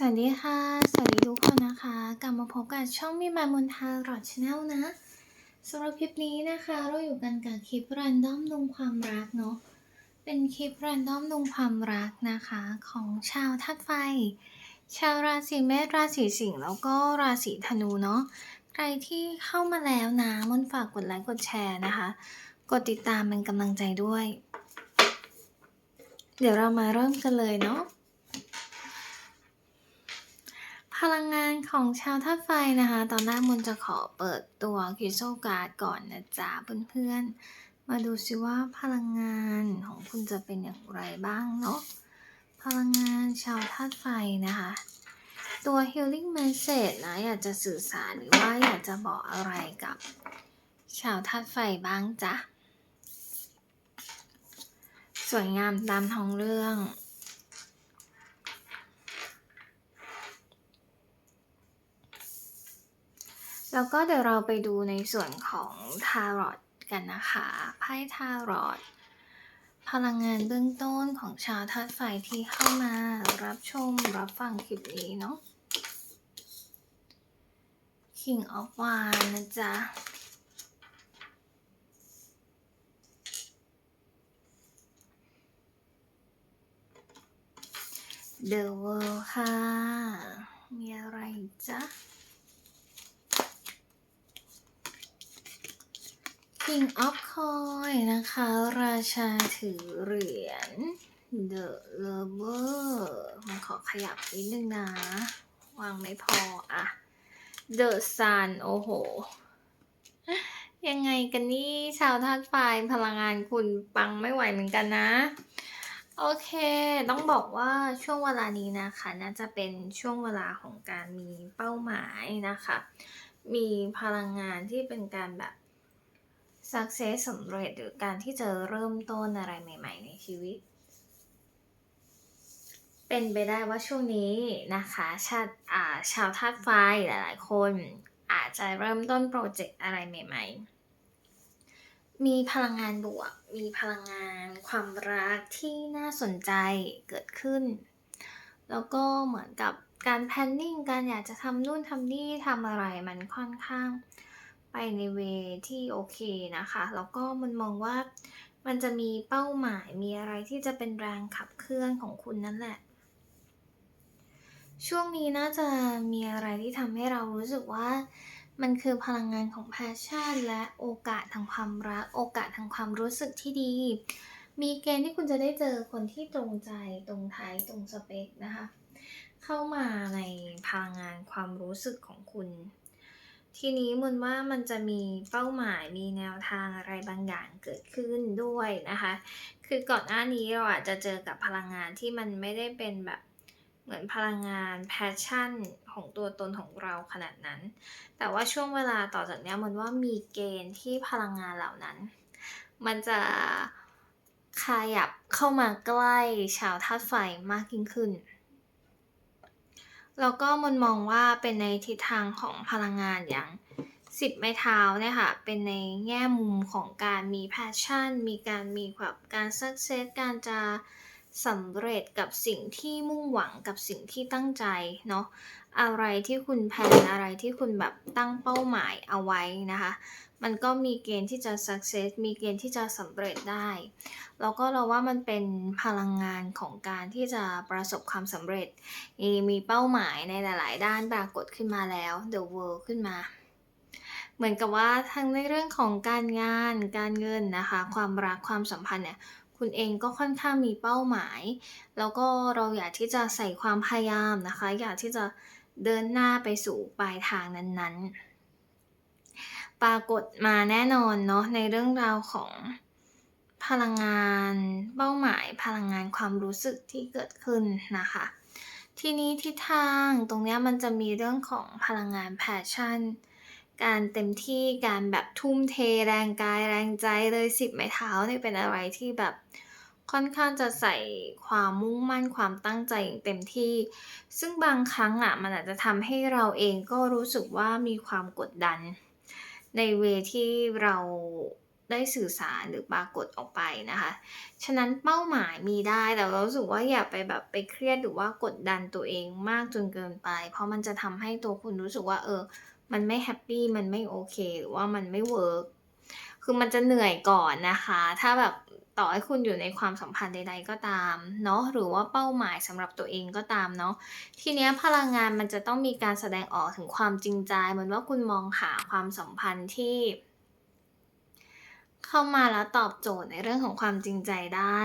สวัสดีค่ะ สวัสดีทุกคนนะคะ กลับมาพบกับช่องมีมามนทาหรอดชาแนลนะสำหรับคลิปนี้นะคะเราอยู่กันกับคลิปรันดอมลงความรักเนาะ เป็นคลิปรันดอมลงความรักนะคะของชาวธาตุไฟ ชาวราศีเมษราศีสิงห์แล้วก็ราศีธนูเนาะ ใครที่เข้ามาแล้วนะมนฝากกดไลค์กดแชร์นะคะ กดติดตามเป็นกำลังใจด้วย เดี๋ยวเรามาเริ่มกันเลยเนาะ พลังงานของชาวธาตุไฟนะคะ ตอนแรกมนจะขอเปิดตัวคริสโซการ์ดก่อนนะจ๊ะเพื่อนๆ มาดูซิว่าพลังงานของคุณจะเป็นอย่างไรบ้างเนาะ พลังงานชาวธาตุไฟนะคะ ตัว healing message นะ อยากจะสื่อสารหรือว่าอยากจะบอกอะไรกับชาวธาตุไฟบ้างจ๊ะ สวยงามตามท้องเรื่อง แล้วก็เดี๋ยวเราไปดูในส่วนของทารอตกันนะคะ ไพ่ทารอตพลังงานเบื้องต้นของชาวธาตุไฟที่เข้ามารับชมรับฟังคลิปนี้เนาะ King of Wands นะจ๊ะ The World ค่ะ มีอะไรจ๊ะ King of Coin นะคะ ราชาถือเหรียญ The Lover มันขอขยับนิดนึงนะ วางไม่พออะ The Sun โอ้โห ยังไงกันนี่ชาวธาตุไฟพลังงานคุณปังไม่ไหวเหมือนกันนะ โอเค ต้องบอกว่าช่วงเวลานี้นะคะ น่าจะเป็นช่วงเวลาของการมีเป้าหมายนะคะ มีพลังงานที่เป็นการแบบ success สำเร็จหรือการที่จะเริ่มต้นอะไรใหม่ ๆ ในชีวิต เป็นไปได้ว่าช่วงนี้นะคะชาติอ่าชาวธาตุไฟหลาย ๆ คนอาจจะเริ่มต้นโปรเจกต์อะไรใหม่ ๆ มีพลังงานบวก มีพลังงานความรักที่น่าสนใจเกิดขึ้น แล้วก็เหมือนกับการแพนนิ่งการอยากจะทำนู่นทำนี่ทำอะไรมันค่อนข้าง ไปในเวที่โอเคนะคะ แล้วก็มันมองว่ามันจะมีเป้าหมายมีอะไรที่จะเป็นแรงขับเคลื่อนของคุณนั่นแหละ ช่วงนี้น่าจะมีอะไรที่ทำให้เรารู้สึกว่า มันคือพลังงานของ passion และโอกาสทางความรัก โอกาสทางความรู้สึกที่ดี มีเกณฑ์ที่คุณจะได้เจอคนที่ตรงใจตรงไทยตรงสเปคนะคะ เข้ามาในพลังงานความรู้สึกของคุณ ทีนี้มุนว่ามันจะมีเป้าหมายมีแนวทางอะไรบางอย่างเกิดขึ้นด้วยนะคะ คือก่อนหน้านี้เราอาจจะเจอกับพลังงานที่มันไม่ได้เป็นแบบเหมือนพลังงานแพชชั่นของตัวตนของเราขนาดนั้น แต่ว่าช่วงเวลาต่อจากนี้มันว่ามีเกณฑ์ที่พลังงานเหล่านั้น มันจะขยับเข้ามาใกล้ชาวธาตุไฟมากยิ่งขึ้น แล้วก็มันมองว่าเป็นในทิศทางของพลังงานอย่างสิบไม้เท้าเนี่ยค่ะ เป็นในแง่มุมของการมีแพชชั่น มีการมีแบบการสักเซสการจะสำเร็จกับสิ่งที่มุ่งหวังกับสิ่งที่ตั้งใจเนาะ อะไรที่คุณแพลนอะไรที่คุณแบบตั้งเป้าหมายเอาไว้นะคะ มันก็มีเกณฑ์ที่จะ success มีเกณฑ์ที่จะสำเร็จได้ แล้วก็เราว่ามันเป็นพลังงานของการที่จะประสบความสำเร็จ มีเป้าหมายในหลาย ๆ ด้านปรากฏขึ้นมาแล้ว the world ขึ้นมาเหมือนกับว่าทั้งในเรื่องของการงาน การเงินนะคะ ความรัก ความสัมพันธ์เนี่ย คุณเองก็ค่อนข้างมีเป้าหมาย แล้วก็เราอยากที่จะใส่ความพยายามนะคะ อยากที่จะ เดินหน้าไปสู่ปลายทางนั้นๆ ปรากฏมาแน่นอนเนาะในเรื่องราวของพลังงานเป้าหมายพลังงานความรู้สึกที่เกิดขึ้นนะคะ ทีนี้ทิศทางตรงนี้มันจะมีเรื่องของพลังงานแพชชั่น การเต็มที่การแบบทุ่มเทแรงกายแรงใจเลยสิบไม้เท้าเนี่ยเป็นอะไรที่แบบ ค่อนข้างจะใส่ความมุ่งมั่นความตั้งใจอย่างเต็มที่ ซึ่งบางครั้งอะมันอาจจะทำให้เราเองก็รู้สึกว่ามีความกดดัน ในเวที่เราได้สื่อสารหรือปรากฏออกไปนะคะ ฉะนั้นเป้าหมายมีได้แต่เรารู้สึกว่าอย่าไปแบบไปเครียดหรือว่ากดดันตัวเองมากจนเกินไป เพราะมันจะทำให้ตัวคุณรู้สึกว่าเออ มันไม่แฮปปี้มันไม่โอเค หรือว่ามันไม่เวิร์กคือมันจะเหนื่อยก่อนนะคะ ถ้าแบบ ต่อให้คุณอยู่ในความสัมพันธ์ใด ๆ ก็ตามเนาะหรือว่าเป้าหมายสำหรับตัวเองก็ตามเนาะทีเนี้ยพลังงานมันจะต้องมีการแสดงออกถึงความจริงใจเหมือนว่าคุณมองหาความสัมพันธ์ที่ เข้ามาแล้วตอบโจทย์ในเรื่องของความจริงใจได้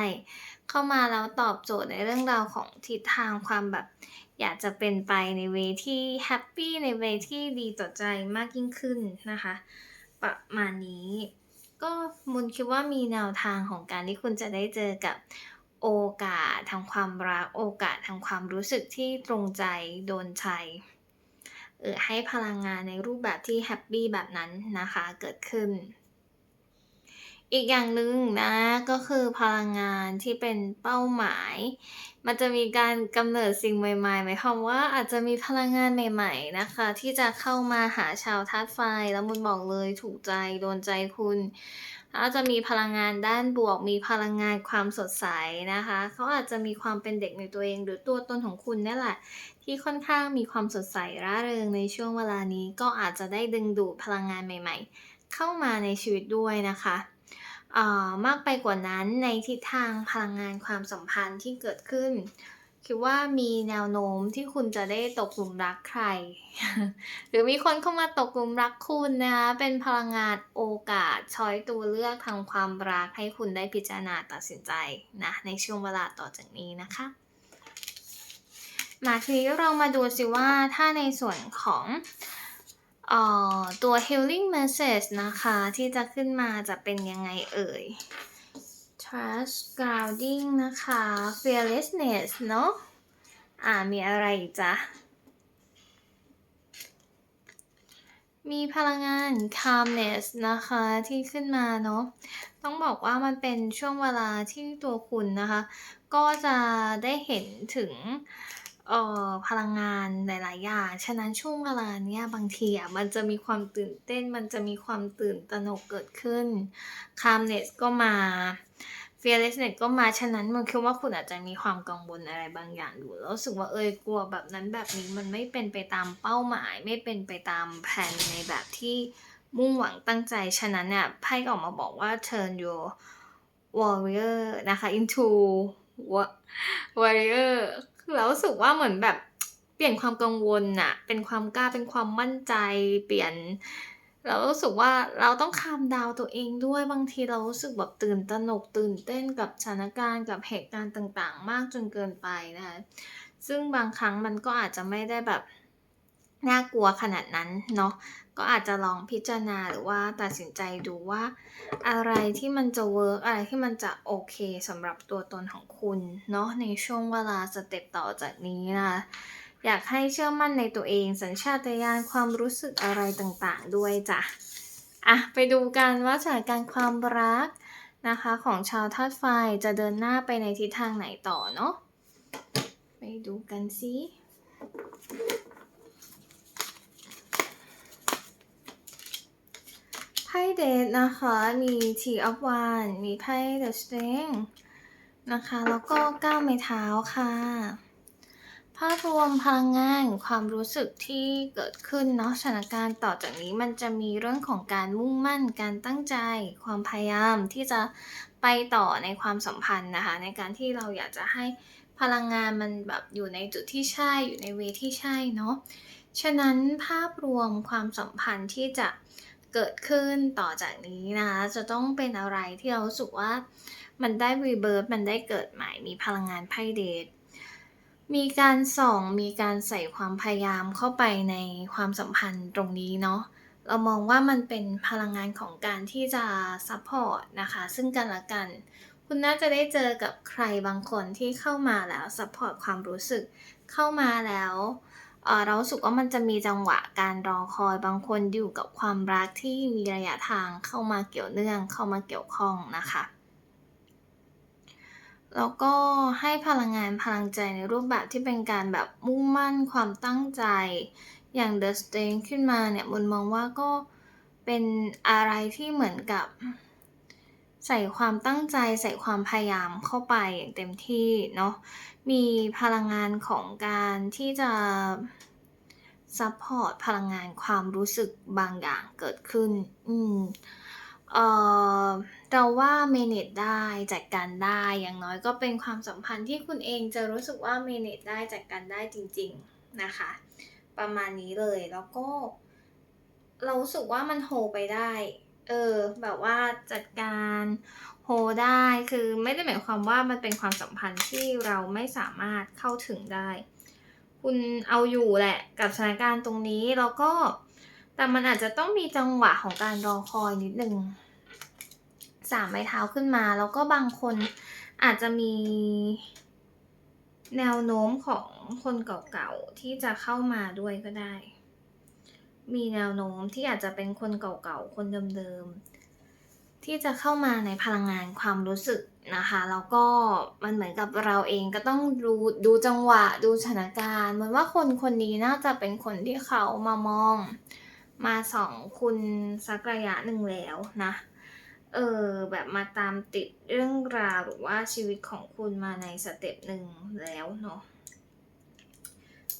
เข้ามาแล้วตอบโจทย์ในเรื่องราวของทิศทางความแบบ อยากจะเป็นไปในเวที่แฮปปี้ในเวที่ดีต่อใจมากยิ่งขึ้นนะคะ ประมาณนี้ ก็มนคิดว่ามีแนวทางของการที่คุณจะได้เจอกับโอกาสทางความรัก โอกาสทางความรู้สึกที่ตรงใจโดนใจเออให้พลังงานในรูปแบบที่แฮปปี้แบบนั้นนะคะเกิดขึ้น อีกอย่างหนึ่งนะก็คือพลังงานที่เป็นเป้าหมาย มันจะมีการกำเนิดสิ่งใหม่ๆหมายความว่าอาจจะมีพลังงานใหม่ๆนะคะ ที่จะเข้ามาหาชาวธาตุไฟแล้วมนบอกเลยถูกใจโดนใจคุณแล้วจะมีพลังงานด้านบวก มีพลังงานความสดใสนะคะเขาอาจจะมีความเป็นเด็กในตัวเอง หรือตัวตนของคุณนี่แหละ ที่ค่อนข้างมีความสดใสร่าเริงในช่วงเวลานี้ ก็อาจจะได้ดึงดูดพลังงานใหม่ ๆ เข้ามาในชีวิตด้วยนะคะ มากไปกว่านั้นในทิศทางพลังงานความสัมพันธ์ที่เกิดขึ้น คิดว่ามีแนวโน้มที่คุณจะได้ตกหลุมรักใคร หรือมีคนเข้ามาตกหลุมรักคุณนะคะเป็นพลังงานโอกาสช้อยตัวเลือกทางความรักให้คุณได้พิจารณาตัดสินใจนะในช่วงเวลาต่อจากนี้นะคะมาทีนี้เรามาดูสิว่าถ้าในส่วนของ เอ่อตัว healing message นะคะ ที่จะขึ้นมาจะเป็นยังไงเอ่ย trust grounding นะคะ fearlessness เนาะอ่ามีอะไรจ๊ะ มีพลังงาน calmness นะคะที่ขึ้นมาเนาะต้องบอกว่ามันเป็นช่วงเวลาที่ตัวคุณนะคะ ก็จะได้เห็นถึง เอ่อ พลังงานหลาย ๆ อย่าง ฉะนั้นช่วงเวลาเนี้ยบางทีอะมันจะมีความตื่นเต้น มันจะมีความตื่นตระหนกเกิดขึ้น calmness ก็มา fearlessness ก็มา ฉะนั้นมนคิดว่าคุณอาจจะมีความกังวลอะไรบางอย่างอยู่ แล้วรู้สึกว่าเออกลัวแบบนั้นแบบนี้มันไม่เป็นไปตามเป้าหมาย ไม่เป็นไปตามแพลนในแบบที่มุ่งหวังตั้งใจ ฉะนั้นเนี่ยไพ่ก็ออกมาบอกว่า turn your warrior นะคะ into wa warrior คือเราสึกว่าเหมือนแบบเปลี่ยนความกังวลน่ะ เป็นความกล้าเป็นความมั่นใจ เปลี่ยน เรารู้สึกว่าเราต้อง calm down ตัวเองด้วยบางทีเรารู้สึกแบบตื่นตระหนกตื่นเต้นกับสถานการณ์กับเหตุการณ์ต่างๆ มากจนเกินไปนะคะซึ่งบางครั้งมันก็อาจจะไม่ได้แบบน่ากลัวขนาดนั้นเนาะ ก็อาจจะลองพิจารณาหรือว่าตัดสินใจดูว่า อะไรที่มันจะเวิร์กอะไรที่มันจะโอเคสำหรับตัวตนของคุณเนาะในช่วงเวลาสเต็ปต่อจากนี้นะอยากให้เชื่อมั่นในตัวเอง สัญชาตญาณความรู้สึกอะไรต่างๆ ด้วยจ้ะอะไปดูกันว่าสถานการณ์ความรักนะคะ ของชาวธาตุไฟจะเดินหน้าไปในทิศทางไหนต่อเนาะไปดูกันสิ ไพ่ Death นะคะ มี Three of Wands มีไพ่ The string นะคะ แล้วก็เก้าไม้เท้าค่ะ ภาพรวมพลังงานความรู้สึกที่เกิดขึ้นเนาะสถานการณ์ต่อจากนี้มันจะมีเรื่องของการมุ่งมั่น การตั้งใจ ความพยายามที่จะไปต่อในความสัมพันธ์นะคะ ในการที่เราอยากจะให้พลังงานมันแบบอยู่ในจุดที่ใช่อยู่ในเวที่ใช่เนาะ ฉะนั้นภาพรวมความสัมพันธ์ที่จะ เกิดขึ้นต่อจากนี้นะคะจะต้องเป็นอะไรที่เราสึกว่ามันได้ rebirth มันได้เกิดใหม่มีพลังงานไพ่ Death มีการส่องมีการใส่ความพยายามเข้าไปในความสัมพันธ์ตรงนี้เนาะเรามองว่ามันเป็นพลังงานของการที่จะซัปพอร์ตนะคะ ซึ่งกันและกัน คุณน่าจะได้เจอกับใครบางคนที่เข้ามาแล้วซัปพอร์ตความรู้สึกเข้ามาแล้ว เออเราสึกว่ามันจะมีจังหวะการรอคอยบางคนอยู่กับความรักที่มีระยะทางเข้ามาเกี่ยวเนื่องเข้ามาเกี่ยวข้องนะคะ แล้วก็ให้พลังงานพลังใจในรูปแบบที่เป็นการแบบมุ่งมั่นความตั้งใจอย่าง The Strength ขึ้นมาเนี่ยมนมองว่าก็เป็นอะไรที่เหมือนกับ ใส่ความตั้งใจใส่ความพยายามเข้าไปอย่างเต็มที่เนาะ มีพลังงานของการที่จะซัพพอร์ตพลังงานความรู้สึกบางอย่างเกิดขึ้น อืม เออเราว่า manage ได้จัดการได้ อย่างน้อยก็เป็นความสัมพันธ์ที่คุณเองจะรู้สึกว่า manage ได้จัดการได้จริง ๆ นะคะ ประมาณนี้เลย แล้วก็ เรารู้สึกว่ามันโฮไปได้ เออ แบบว่าจัดการ โฮได้คือไม่ได้หมายความว่ามันเป็นความสัมพันธ์ที่เราไม่สามารถเข้าถึงได้ คุณเอาอยู่แหละกับสถานการณ์ตรงนี้แล้วก็ แต่มันอาจจะต้องมีจังหวะของการรอคอยนิดหนึ่งสามไม้เท้าขึ้นมา แล้วก็บางคนอาจจะมีแนวโน้มของคนเก่าๆที่จะเข้ามาด้วยก็ได้ มีแนวโน้มที่อาจจะเป็นคนเก่าๆ คนเดิมๆ ที่จะเข้ามาในพลังงานความรู้สึกนะคะแล้วก็มันเหมือนกับเราเองก็ต้องดูดูจังหวะดูสถานการณ์เหมือนว่าคนคนนี้น่าจะเป็นคนที่เขามามอง มาสองคุณสักระยะหนึ่งแล้วนะเออแบบมาตามติดเรื่องราวหรือว่าชีวิตของคุณมาในสเต็ปหนึ่งแล้วเนาะ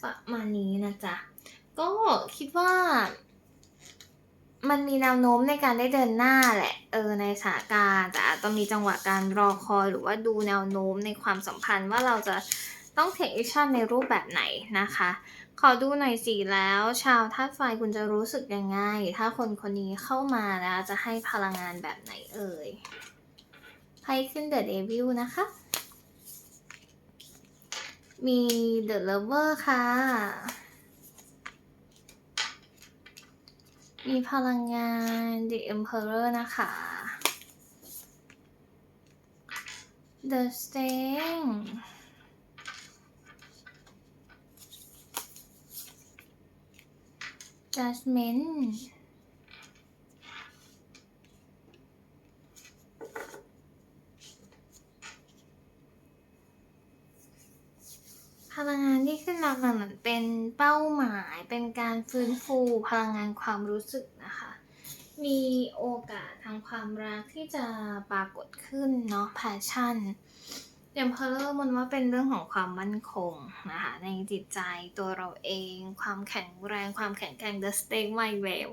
ประมาณนี้นะจ๊ะก็คิดว่า มันมีแนวโน้มในการได้เดินหน้าแหละเออในสถานการณ์แต่อาจต้องมีจังหวะการรอคอยหรือว่าดูแนวโน้มในความสัมพันธ์ว่าเราจะต้อง take action ในรูปแบบไหนนะคะ ขอดูหน่อยสิแล้ว ชาวธาตุไฟคุณจะรู้สึกยังไง ถ้าคนคนนี้เข้ามาแล้วจะให้พลังงานแบบไหนเอ่ยไพ่ขึ้น The Devil นะคะ มี The Lover ค่ะ มีพลังงาน The Emperor นะคะ The Sting Judgment พลังงานที่ขึ้นมามันเหมือนเป็นเป้าหมายเป็นการฟื้นฟูพลังงานความรู้สึกนะคะ มีโอกาสทางความรักที่จะปรากฏขึ้นเนาะ passion อย่างเพลเลอร์มันว่าเป็นเรื่องของความมั่นคงนะคะในจิตใจตัวเราเอง ความแข็งแรงความแข็งแกร่ง the stake my well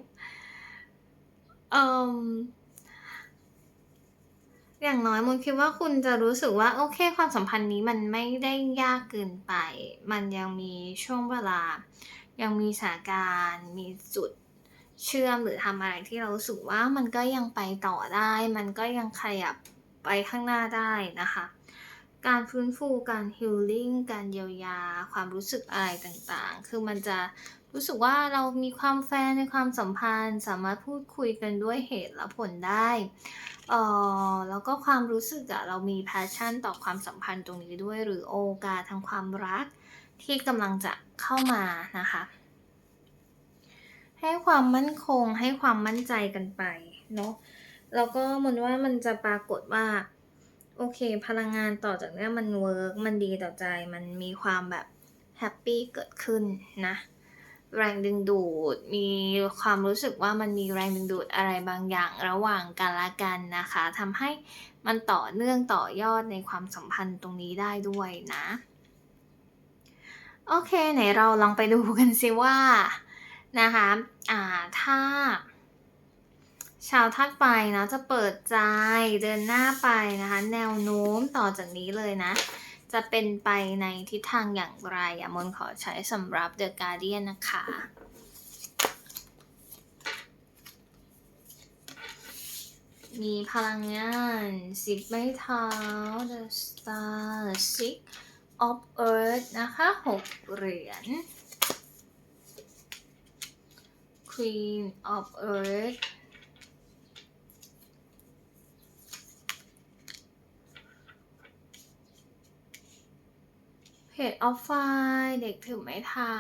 เอ่อ อย่างน้อยมุนคิดว่าคุณจะรู้สึกว่า โอเค ความสัมพันธ์นี้มันไม่ได้ยากเกินไป มันยังมีช่วงเวลา ยังมีสถานการณ์ มีจุดเชื่อมหรือทำอะไรที่เรารู้สึกว่ามันก็ยังไปต่อได้ มันก็ยังขยับไปข้างหน้าได้นะคะ การฟื้นฟูการ healing การเยียวยา ความรู้สึกอะไรต่างๆ คือมันจะ รู้สึกว่าเรามีความแฟร์ในความสัมพันธ์ สามารถพูดคุยกันด้วยเหตุและผลได้เอ่อแล้วก็ความรู้สึกอะเรามี passion ต่อความสัมพันธ์ตรงนี้ด้วย หรือโอกาสทางความรักที่กำลังจะเข้ามานะคะ ให้ความมั่นคงให้ความมั่นใจกันไปเนาะแล้วก็มันว่ามันจะปรากฏว่า โอเค พลังงานต่อจากนี้มันเวิร์กมันดีต่อใจมันมีความแบบแฮปปี้เกิดขึ้นนะ แรงดึงดูด มีความรู้สึกว่ามันมีแรงดึงดูดอะไรบางอย่างระหว่างกันและกันนะคะทำให้มันต่อเนื่องต่อยอดในความสัมพันธ์ตรงนี้ได้ด้วยนะ โอเคไหนเราลองไปดูกันสิว่านะคะอ่าถ้า ชาวธาตุไฟเนะจะเปิดใจเดินหน้าไปนะคะ แนวโน้มต่อจากนี้เลยนะ จะเป็นไปในทิศทางอย่างไรอะมนขอใช้สำหรับ The Guardian นะคะมีพลังงานสิบไม้เท้า The Star Six of Earth นะคะหกเหรียญ Queen of Earth Page of Fire เด็กถือไม้เท้า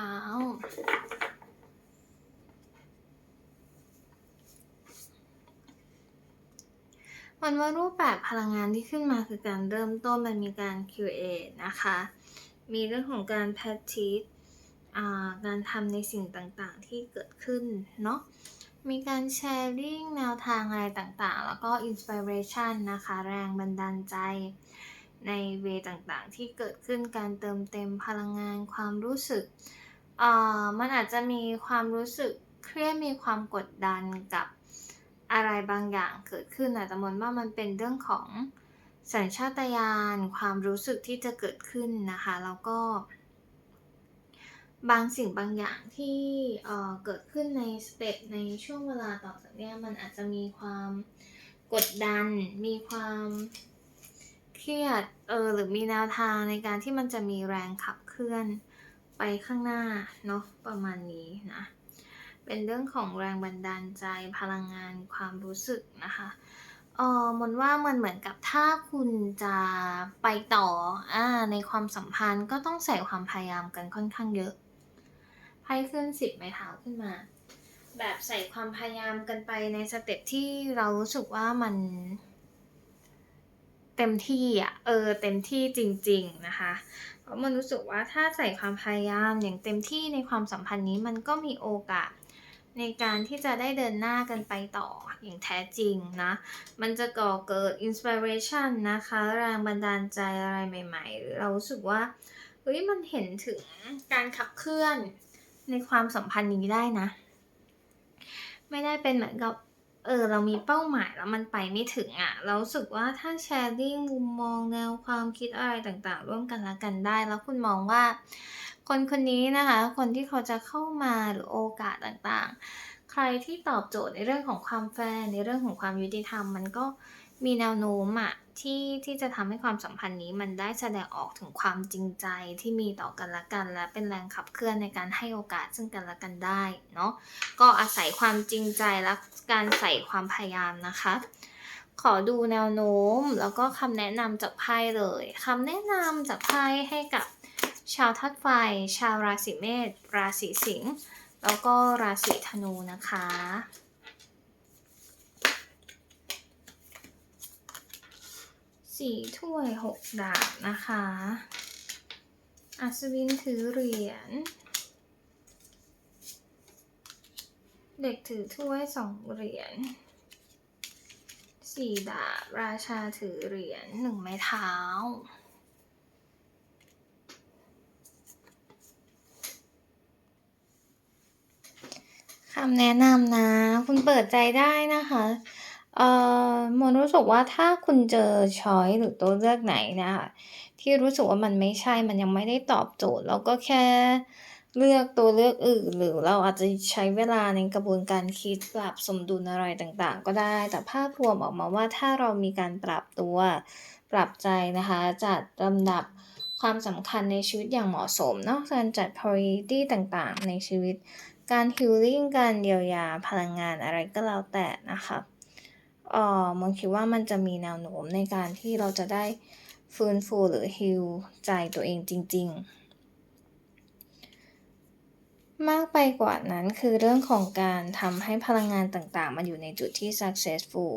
มันว่ารูปแบบพลังงานที่ขึ้นมาคือการเริ่มต้นมันมีการ create นะคะ มีเรื่องของการ practice การทำในสิ่งต่างๆที่เกิดขึ้นเนาะ มีการแชร์ลิงแนวทางอะไรต่างๆ แล้วก็อินสปิเรชันนะคะ แรงบันดาลใจ ในเวต่างๆ ที่เกิดขึ้นการเติมเต็มพลังงานความรู้สึกเอ่อมันอาจจะมีความรู้สึกเครียดมีความกดดันกับอะไรบางอย่างเกิดขึ้นอะแต่มนว่ามันเป็นเรื่องของสัญชาตญาณความรู้สึกที่จะเกิดขึ้นนะคะแล้วก็ บางสิ่งบางอย่างที่เอ่อเกิดขึ้นในสเต็ปในช่วงเวลาต่อจากนี้มันอาจจะมีความกดดัน มีความ เครียดเออหรือมีแนวทางในการที่มันจะมีแรงขับเคลื่อนไปข้างหน้าเนาะประมาณนี้นะเป็นเรื่องของแรงบันดาลใจพลังงานความรู้สึกนะคะเออมนว่ามันเหมือนกับถ้าคุณจะไปต่ออ่าในความสัมพันธ์ก็ต้องใส่ความพยายามกันค่อนข้างเยอะไพ่ขึ้นสิบไม้เท้าขึ้นมา แบบใส่ความพยายามกันไปในสเต็ปที่เรารู้สึกว่ามัน เต็มที่อะเออเต็มที่จริง ๆนะคะเพราะมันรู้สึกว่าถ้าใส่ความพยายามอย่างเต็มที่ในความสัมพันธ์นี้มันก็มีโอกาสในการที่จะได้เดินหน้ากันไปต่ออย่างแท้จริงนะ มันจะก่อเกิดอินสปิเรชันนะคะ แรงบันดาลใจอะไรใหม่ๆ หรือเรารู้สึกว่าเฮ้ยมันเห็นถึงการขับเคลื่อนในความสัมพันธ์นี้ได้นะ ไม่ได้เป็นเหมือนกับ เออเรามีเป้าหมายแล้วมันไปไม่ถึงอะ่ะ เราสึกว่าถ้าแชร์ริ่งมุมมองแนวความคิดอะไรต่างๆ ร่วมกันละกันได้ แล้วคุณมองว่า คนคนนี้นะคะ คนที่เขาจะเข้ามาหรือโอกาสต่างๆ ใครที่ตอบโจทย์ในเรื่องของความแฟร์ในเรื่องของความยุติธรรม มันก็ มีแนวโน้มอะที่ที่จะทำให้ความสัมพันธ์นี้มันได้แสดงออกถึงความจริงใจที่มีต่อกันและกัน และเป็นแรงขับเคลื่อนในการให้โอกาสซึ่งกันและกันได้เนาะก็อาศัยความจริงใจและการใส่ความพยายามนะคะ ขอดูแนวโน้มแล้วก็คำแนะนำจากไพ่เลยคำแนะนำจากไพ่ให้กับชาวทัดไฟ ชาวราศีเมษราศีสิงห์แล้วก็ราศีธนูนะคะ สี่ถ้วยหกดาบนะคะ อัศวินถือเหรียญ เด็กถือถ้วยสองเหรียญสี่ดาบ ราชาถือเหรียญหนึ่งไม้เท้า คำแนะนำนะ คุณเปิดใจได้นะคะ เอ่อมนรู้สึกว่า ถ้าคุณเจอ ช้อยหรือตัวเลือกไหนนะคะที่รู้สึกว่ามันไม่ใช่ มันยังไม่ได้ตอบโจทย์แล้วก็แค่เลือกตัวเลือกอื่น หรือเราอาจจะใช้เวลาในกระบวนการคิด ปรับสมดุลอะไรต่าง ๆ ก็ได้ แต่ภาพรวมออกมาว่า ถ้าเรามีการปรับตัว ปรับใจนะคะ จัดลำดับความสำคัญในชีวิตอย่างเหมาะสมเนาะ การจัด priority ต่าง ๆ ในชีวิต การ healing การเยียวยา พลังงาน อะไรก็แล้วแต่นะคะ เอ่อมนคิดว่ามันจะมีแนวโน้มในการที่เราจะได้ฟื้นฟูหรือ heal ใจตัวเองจริง ๆ มากไปกว่านั้นคือเรื่องของการทำให้พลังงานต่างๆมาอยู่ในจุดที่ successful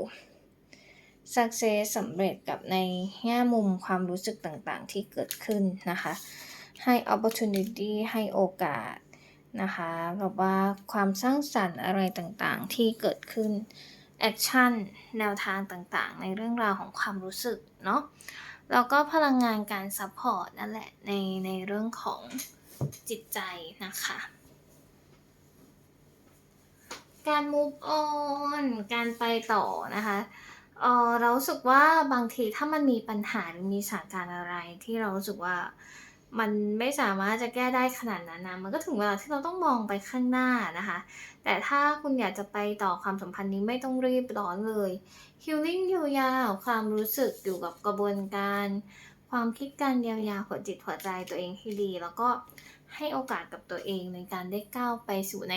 success สำเร็จกับในแง่มุมความรู้สึกต่างๆ ที่เกิดขึ้นนะคะ ให้ opportunity ให้โอกาสนะคะแบบว่าความสร้างสรรค์อะไรต่างๆ ที่เกิดขึ้น แอคชั่นแนวทางต่างๆ ในเรื่องราวของความรู้สึกเนาะแล้วก็พลังงานการซัพพอร์ตนั่นแหละในในเรื่องของจิตใจนะคะ การ move on การไปต่อนะคะเออเราสึกว่าบางทีถ้ามันมีปัญหาหรือมีสถานการณ์อะไรที่เราสึกว่า มันไม่สามารถจะแก้ได้ขนาดนั้นนะมันก็ถึงเวลาที่เราต้องมองไปข้างหน้านะคะ แต่ถ้าคุณอยากจะไปต่อความสัมพันธ์นี้ไม่ต้องรีบร้อนเลย healing เยียวยาวความรู้สึกอยู่กับกระบวนการ ความคิดการเยียวยาหัวจิตหัวใจตัวเองให้ดี แล้วก็ให้โอกาสกับตัวเองในการได้ก้าวไปสู่ใน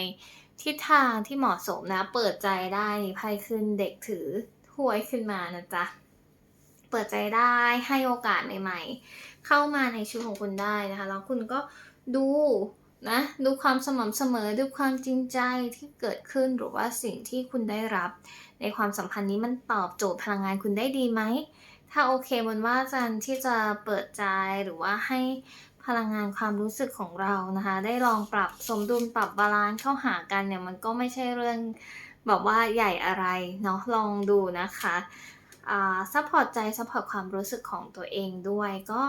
ทิศทางที่เหมาะสมนะ เปิดใจได้นี่ไพ่ขึ้นเด็กถือถ้วยขึ้นมานะจ๊ะ เปิดใจได้ให้โอกาสใหม่ๆ เข้ามาในชีวิตของคุณได้นะคะแล้วคุณก็ดูนะดูความสม่ำเสมอดูความจริงใจที่เกิดขึ้นหรือว่าสิ่งที่คุณได้รับ ในความสัมพันธ์นี้มันตอบโจทย์พลังงานคุณได้ดีไหม ถ้าโอเคมันว่าจันที่จะเปิดใจหรือว่าให้พลังงานความรู้สึกของเรานะคะ ได้ลองปรับสมดุลปรับบาลานซ์เข้าหากันเนี่ยมันก็ไม่ใช่เรื่องแบบว่าใหญ่อะไรเนาะลองดูนะคะอ่าซัพพอร์ตใจซัพพอร์ตความรู้สึกของตัวเองด้วยก็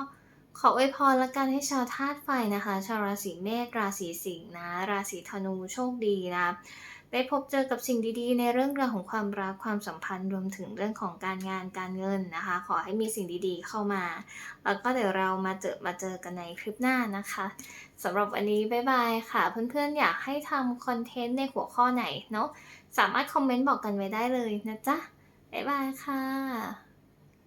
ขออวยพรละกันให้ชาวธาตุไฟนะคะ ชาวราศีเมษราศีสิงห์นะ ราศีธนูโชคดีนะ ได้พบเจอกับสิ่งดีๆ ในเรื่องราวของความรักความสัมพันธ์รวมถึงเรื่องของการงานการเงินนะคะ ขอให้มีสิ่งดีๆเข้ามา แล้วก็เดี๋ยวเรามาเจอมาเจอกันในคลิปหน้านะคะสำหรับวันนี้บ๊ายบายค่ะ เพื่อนๆอยากให้ทำคอนเทนต์ในหัวข้อไหนเนาะสามารถคอมเมนต์บอกกันไว้ได้เลยนะจ๊ะบ๊ายบายค่ะ